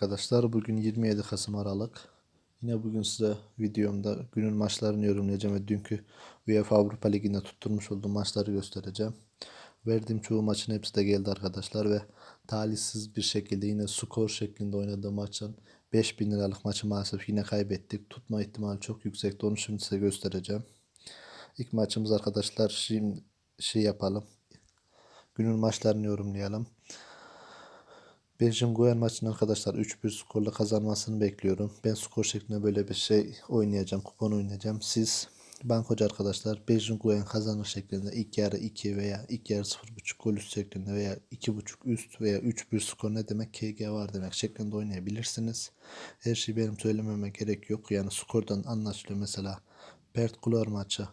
Arkadaşlar bugün 27 Kasım Aralık. Yine bugün size videomda günün maçlarını yorumlayacağım ve dünkü UEFA Avrupa Ligi'nde tutturmuş olduğum maçları göstereceğim. Verdiğim çoğu maçın hepsi de geldi arkadaşlar ve talihsiz bir şekilde yine skor şeklinde oynadığım maçın 5000 liralık maçı maalesef yine kaybettik. Tutma ihtimali çok yüksekti. Onu şimdi size göstereceğim. İlk maçımız arkadaşlar şimdi şey yapalım. Günün maçlarını yorumlayalım. Belçin Guyen maçının arkadaşlar 3-1 skorla kazanmasını bekliyorum. Ben skor şeklinde böyle bir şey oynayacağım. Kupon oynayacağım. Siz bankocu arkadaşlar Belçin Guyen kazanır şeklinde ilk yarı 2 veya ilk yarı 0.5 gol üst şeklinde veya 2.5 üst veya 3-1 skor ne demek KG var demek şeklinde oynayabilirsiniz. Her şey benim söylememe gerek yok. Yani skordan anlaşılıyor. Mesela Bert Kulor maçı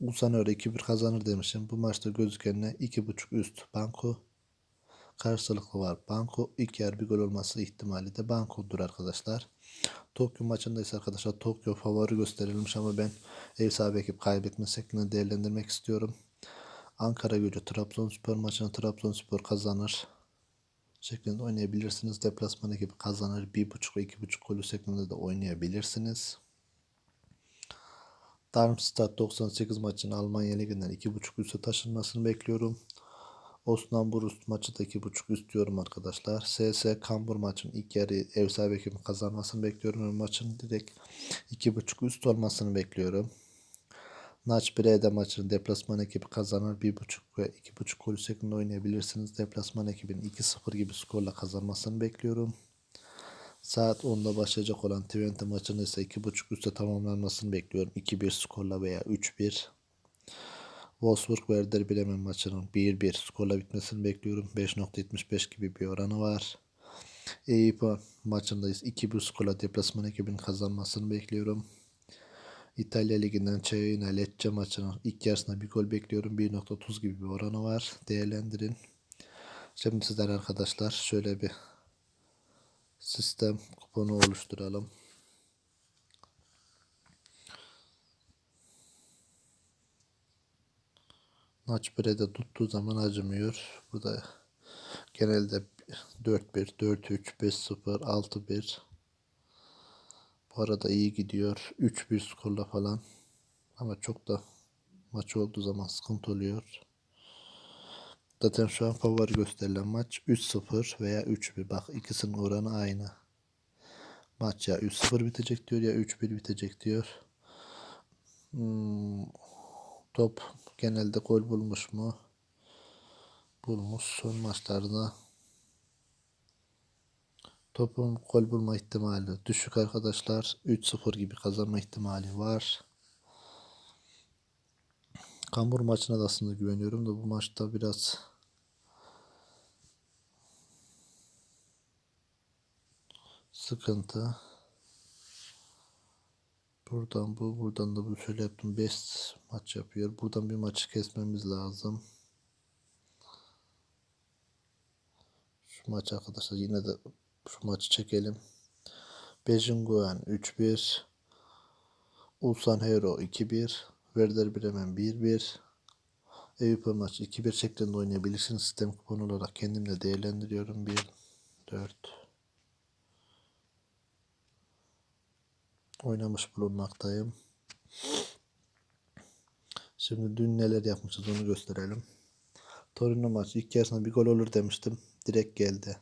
Usanör 2-1 kazanır demişim. Bu maçta gözüken ne? 2.5 üst banko karşılıklı var. Banko ilk yer bir gol olması ihtimali de bankodur arkadaşlar. Tokyo maçında ise arkadaşlar Tokyo favori gösterilmiş ama ben ev sahibi ekip kaybetme şeklinde değerlendirmek istiyorum. Ankara gücü Trabzonspor maçını Trabzonspor kazanır şeklinde oynayabilirsiniz. Deplasman ekibi kazanır. 1.5 ve 2.5 golü şeklinde de oynayabilirsiniz. Darmstadt 98 maçını Almanya Ligi'nden 2.5 üste taşınmasını bekliyorum. Osnabrück üst maçı da 2.5 üst diyorum arkadaşlar. SS Kambur maçın ilk yarı ev sahibi ekibin kazanmasını bekliyorum. Maçın direkt 2.5 üst olmasını bekliyorum. Naç Breda maçının deplasman ekibi kazanır. 1.5 ve 2.5 gol şeklinde oynayabilirsiniz. Deplasman ekibin 2-0 gibi skorla kazanmasını bekliyorum. Saat 10'da başlayacak olan Twente maçının ise 2.5 üstte tamamlanmasını bekliyorum. 2-1 skorla veya 3-1. Wolfsburg Werder Bremen maçının 1-1 skorla bitmesini bekliyorum. 5.75 gibi bir oranı var. Eyüp maçındayız. 2-1 skorla deplasman ekibinin kazanmasını bekliyorum. İtalya Ligi'nden Ceyhuna Lecce maçının ilk yarısında bir gol bekliyorum. 1.30 gibi bir oranı var. Değerlendirin. Şimdi sizler arkadaşlar şöyle bir sistem kuponu oluşturalım. Maç birede tuttuğu zaman acımıyor. Burada genelde 4-1, 4-3, 5-0, 6-1. Bu arada iyi gidiyor. 3-1 skorla falan. Ama çok da maç olduğu zaman sıkıntı oluyor. Zaten şu an favori gösterilen maç 3-0 veya 3-1. Bak ikisinin oranı aynı. Maç ya 3-0 bitecek diyor ya 3-1 bitecek diyor. Hmm, top genelde gol bulmuş mu? Bulmuş. Son maçlarda topun gol bulma ihtimali düşük arkadaşlar. 3-0 gibi kazanma ihtimali var. Kambur maçına da aslında güveniyorum da bu maçta biraz sıkıntı. Buradan bu, buradan da bu şöyle yaptım. 5 maç yapıyor. Buradan bir maçı kesmemiz lazım. Şu maç arkadaşlar yine de şu maçı çekelim. Bejinguan 3-1. Ulsan Hero 2-1. Werder Bremen 1-1. Eyüp maç 2-1 şeklinde oynayabilirsiniz. Sistem kuponu olarak kendim de değerlendiriyorum. 1 4 oynamış bulunmaktayım. Şimdi dün neler yapmışız onu gösterelim. Torino maçı ilk yarısında bir gol olur demiştim. Direkt geldi.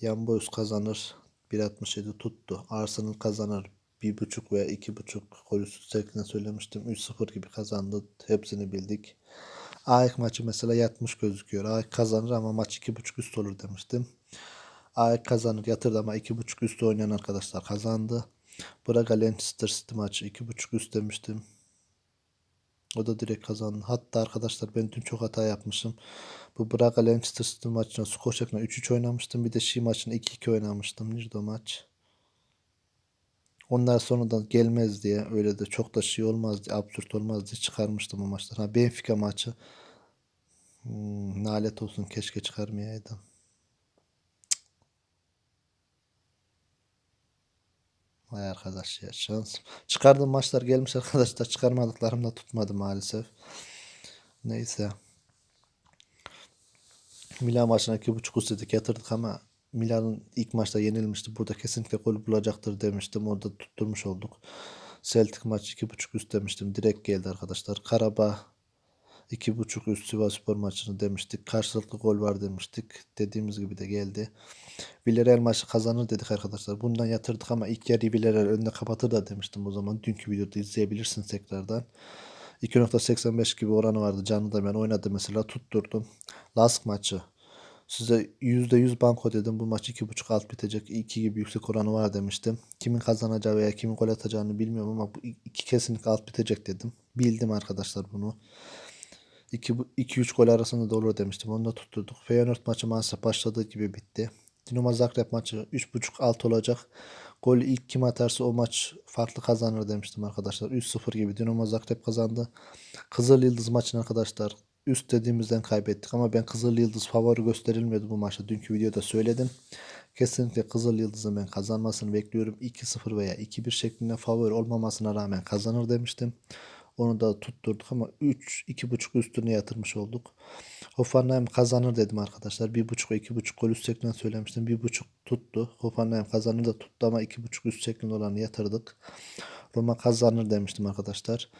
Yan Boys kazanır. 1.67 tuttu. Arsenal kazanır. 1.5 veya 2.5 gol üstü şeklinde söylemiştim. 3-0 gibi kazandı. Hepsini bildik. AEK maçı mesela yatmış gözüküyor. AEK kazanır ama maç 2.5 üst olur demiştim. AEK kazanır yatırdı ama 2.5 üstü oynayan arkadaşlar kazandı. Braga Leicester City maçı 2.5 üst demiştim. O da direkt kazandı. Hatta arkadaşlar ben dün çok hata yapmışım. Bu Braga Leicester City maçına skor şeklinde 3-3 oynamıştım. Bir de Şi maçına 2-2 oynamıştım. Nerede o maç? Onlar sonradan gelmez diye öyle de çok da şey olmaz diye absürt olmaz diye çıkarmıştım o maçlar. Ha Benfica maçı hmm, nalet olsun keşke çıkarmayaydım. Vay arkadaş ya şans. Çıkardığım maçlar gelmiş arkadaşlar. Çıkarmadıklarım da tutmadı maalesef. Neyse. Milan maçına 2.5 istedik yatırdık ama Milan'ın ilk maçta yenilmişti. Burada kesinlikle gol bulacaktır demiştim. Orada tutturmuş olduk. Celtic maç 2.5 üst demiştim. Direkt geldi arkadaşlar. Karabağ 2.5 üst Sivasspor maçını demiştik. Karşılıklı gol var demiştik. Dediğimiz gibi de geldi. Villarreal maçı kazanır dedik arkadaşlar. Bundan yatırdık ama ilk yarıyı Villarreal önüne kapatır da demiştim o zaman. Dünkü videoda izleyebilirsiniz tekrardan. 2.85 gibi oranı vardı. Canlı da ben oynadım mesela tutturdum. Lask maçı. Size %100 banko dedim. Bu maç 2.5 alt bitecek. 2 gibi yüksek oranı var demiştim. Kimin kazanacağı veya kimin gol atacağını bilmiyorum ama bu iki kesinlikle alt bitecek dedim. Bildim arkadaşlar bunu. 2-3 gol arasında da olur demiştim. Onu da tutturduk. Feyenoord maçı maalesef başladığı gibi bitti. Dinamo Zagreb maçı 3.5 alt olacak. Golü ilk kim atarsa o maç farklı kazanır demiştim arkadaşlar. 3-0 gibi Dinamo Zagreb kazandı. Kızıl Yıldız maçını arkadaşlar üst dediğimizden kaybettik ama ben Kızıl Yıldız favori gösterilmiyordu bu maçta. Dünkü videoda söyledim. Kesinlikle Kızıl Yıldız'ın ben kazanmasını bekliyorum. 2-0 veya 2-1 şeklinde favori olmamasına rağmen kazanır demiştim. Onu da tutturduk ama 3 2.5 üstüne yatırmış olduk. Hoffenheim kazanır dedim arkadaşlar. 1.5 2.5 gol üst şeklinde söylemiştim. 1.5 tuttu. Hoffenheim kazanır da tuttu ama 2.5 üst şeklinde olanı yatırdık. Roma kazanır demiştim arkadaşlar.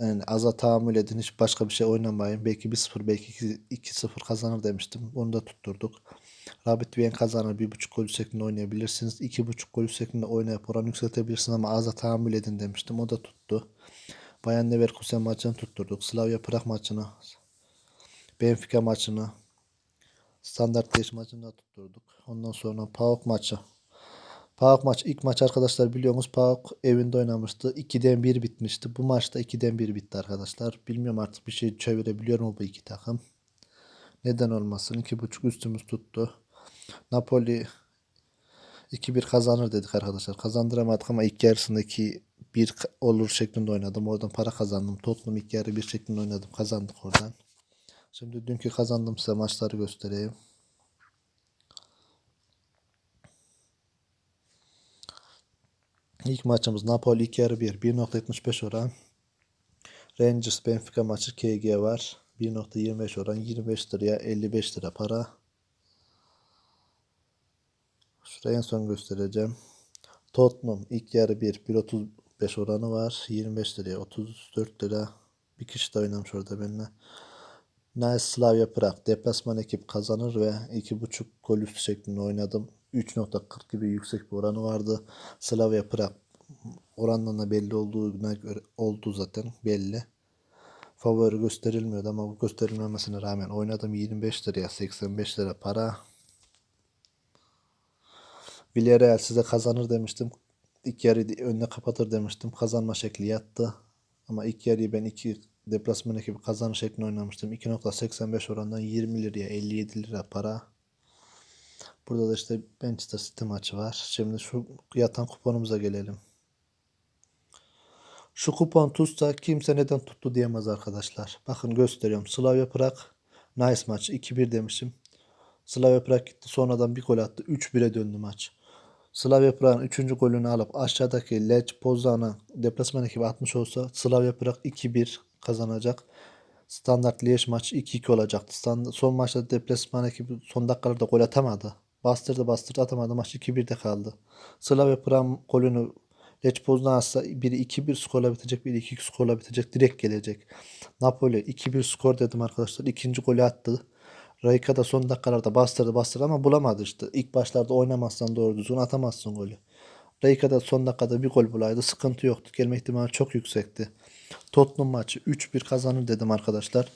Yani aza tahammül edin. Hiç başka bir şey oynamayın. Belki 1-0 belki 2-0 kazanır demiştim. Onu da tutturduk. Rabbit Viyen kazanır. 1.5 gol şeklinde oynayabilirsiniz. 2.5 gol şeklinde oynayıp oranı yükseltebilirsiniz ama aza tahammül edin demiştim. O da tuttu. Bayern Leverkusen maçını tutturduk. Slavia Prag maçını. Benfica maçını. Standart Liège maçını da tutturduk. Ondan sonra PAOK maçı. PAOK maç ilk maç arkadaşlar biliyorsunuz PAOK evinde oynamıştı. 2'den 1 bitmişti. Bu maçta 2'den 1 bitti arkadaşlar. Bilmiyorum artık bir şey çevirebiliyor mu bu iki takım. Neden olmasın? 2.5 üstümüz tuttu. Napoli 2-1 kazanır dedik arkadaşlar. Kazandıramadık ama ilk yarısındaki bir olur şeklinde oynadım. Oradan para kazandım. Tottenham ilk yarı bir şeklinde oynadım. Kazandık oradan. Şimdi dünkü kazandım size maçları göstereyim. İlk maçımız Napoli ilk yarı 1. 1.75 oran. Rangers Benfica maçı KG var. 1.25 oran 25 liraya 55 lira para. Şuraya en son göstereceğim. Tottenham ilk yarı 1. 1.35 oranı var. 25 liraya 34 lira. Bir kişi de oynamış orada benimle. Nice Slavia Prag deplasman ekip kazanır ve 2.5 gol üstü şeklinde oynadım. 3.40 gibi yüksek bir oranı vardı. Slavia Prag orandan da belli olduğuna göre oldu zaten belli. Favori gösterilmiyordu ama bu gösterilmemesine rağmen oynadım 25 liraya 85 lira para. Villarreal size kazanır demiştim. İlk yarıyı önüne kapatır demiştim. Kazanma şekli yattı. Ama ilk yarıyı ben iki deplasman ekibi kazanır şeklinde oynamıştım. 2.85 orandan 20 liraya 57 lira para. Burada da işte Manchester City maçı var. Şimdi şu yatan kuponumuza gelelim. Şu kupon tutsa kimse neden tuttu diyemez arkadaşlar. Bakın gösteriyorum. Slavia Prag nice maç. 2-1 demişim. Slavia Prag gitti. Sonradan bir gol attı. 3-1'e döndü maç. Slavia Prag'ın 3. golünü alıp aşağıdaki Lech Poznan'a deplasman ekibi atmış olsa Slavia Prag 2-1 kazanacak. Standart Liège maçı 2-2 olacaktı. Stand son maçta deplasman ekibi son dakikalarda gol atamadı. Bastırdı bastırdı atamadı. Maç 2-1'de kaldı. Slavia Prag golünü Lech Poznan atsa biri 2-1 skorla bitecek, biri 2-2 skorla bitecek. Direkt gelecek. Napoli 2-1 skor dedim arkadaşlar. İkinci golü attı. Rayka da son dakikalarda bastırdı bastırdı ama bulamadı işte. İlk başlarda oynamazsan doğru düzgün atamazsın golü. Rayka da son dakikada bir gol bulaydı. Sıkıntı yoktu. Gelme ihtimali çok yüksekti. Tottenham maçı 3-1 kazanır dedim arkadaşlar.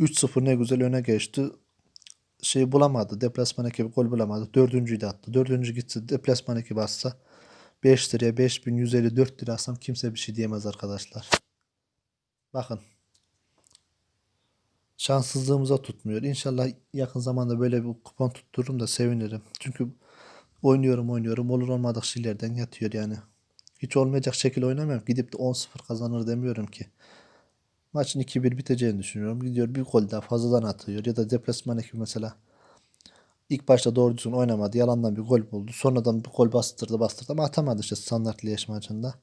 3-0 ne güzel öne geçti. Şey bulamadı. Deplasman ekibi gol bulamadı. Dördüncüyü de attı. Dördüncü gitse deplasman ekibi atsa 5 liraya 5154 lira alsam kimse bir şey diyemez arkadaşlar. Bakın. Şanssızlığımıza tutmuyor. İnşallah yakın zamanda böyle bir kupon tuttururum da sevinirim. Çünkü oynuyorum oynuyorum olur olmadık şeylerden yatıyor yani. Hiç olmayacak şekil oynamıyorum. Gidip de 10-0 kazanır demiyorum ki. Maçın 2-1 biteceğini düşünüyorum. Gidiyor bir gol daha fazladan atıyor. Ya da deplasman ekibi mesela ilk başta doğru düzgün oynamadı. Yalandan bir gol buldu. Sonradan bir gol bastırdı bastırdı ama atamadı işte standart Liège maçında.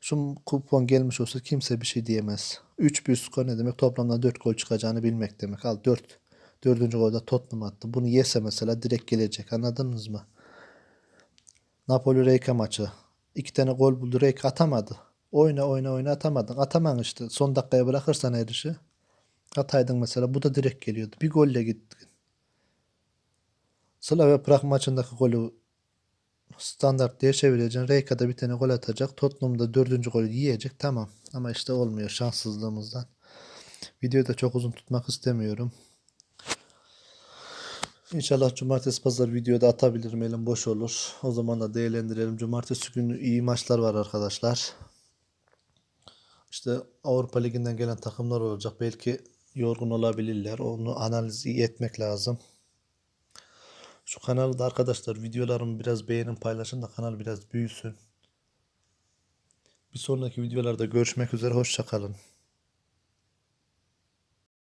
Şu kupon gelmiş olsa kimse bir şey diyemez. 3-1 skor ne demek? Toplamda 4 gol çıkacağını bilmek demek. Al 4 Dördüncü golde Tottenham attı. Bunu yese mesela direkt gelecek. Anladınız mı? Napoli Reyka maçı. İki tane gol buldu. Reyka atamadı. Oyna oyna oyna atamadın. Ataman işte. Son dakikaya bırakırsan her işi. Ataydın mesela. Bu da direkt geliyordu. Bir golle gittin. Slavia Prag maçındaki golü standart diye çevireceksin. Reyka da bir tane gol atacak. Tottenham da dördüncü golü yiyecek. Tamam. Ama işte olmuyor şanssızlığımızdan. Videoyu da çok uzun tutmak istemiyorum. İnşallah cumartesi pazar videoda atabilirim elim boş olur. O zaman da değerlendirelim. Cumartesi günü iyi maçlar var arkadaşlar. İşte Avrupa Ligi'nden gelen takımlar olacak. Belki yorgun olabilirler. Onu analiz etmek lazım. Şu kanalı da arkadaşlar videolarımı biraz beğenin paylaşın da kanal biraz büyüsün. Bir sonraki videolarda görüşmek üzere. Hoşça kalın.